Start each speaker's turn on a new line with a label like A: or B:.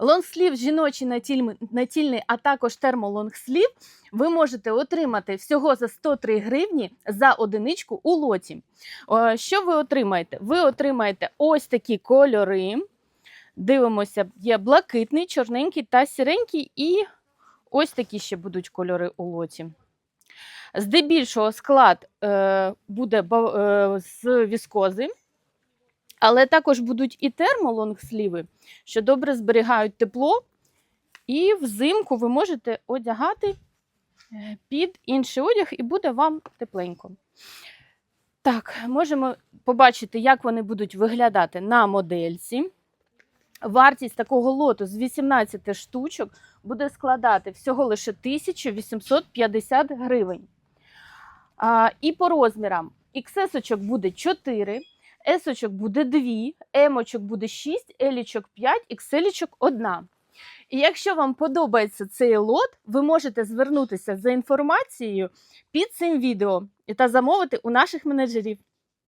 A: Лонгслів жіночий натіль- натільний, а також термолонгслів ви можете отримати всього за 103 гривні за одиничку у лоті. Що ви отримаєте? Ви отримаєте ось такі кольори. Дивимося, є блакитний, чорненький та сіренький, і ось такі ще будуть кольори у лоті. Здебільшого склад е, буде е, з віскози, але також будуть і термолонгсліви, що добре зберігають тепло. І взимку ви можете одягати е, під інший одяг, і буде вам тепленько. Так, можемо побачити, як вони будуть виглядати на модельці. Вартість такого лоту з 18 штучок буде складати всього лише 1850 гривень. А, і по розмірам XS буде 4, S буде 2, емочок буде 6, елічок 5, ікселічок 1. І якщо вам подобається цей лот, ви можете звернутися за інформацією під цим відео та замовити у наших менеджерів.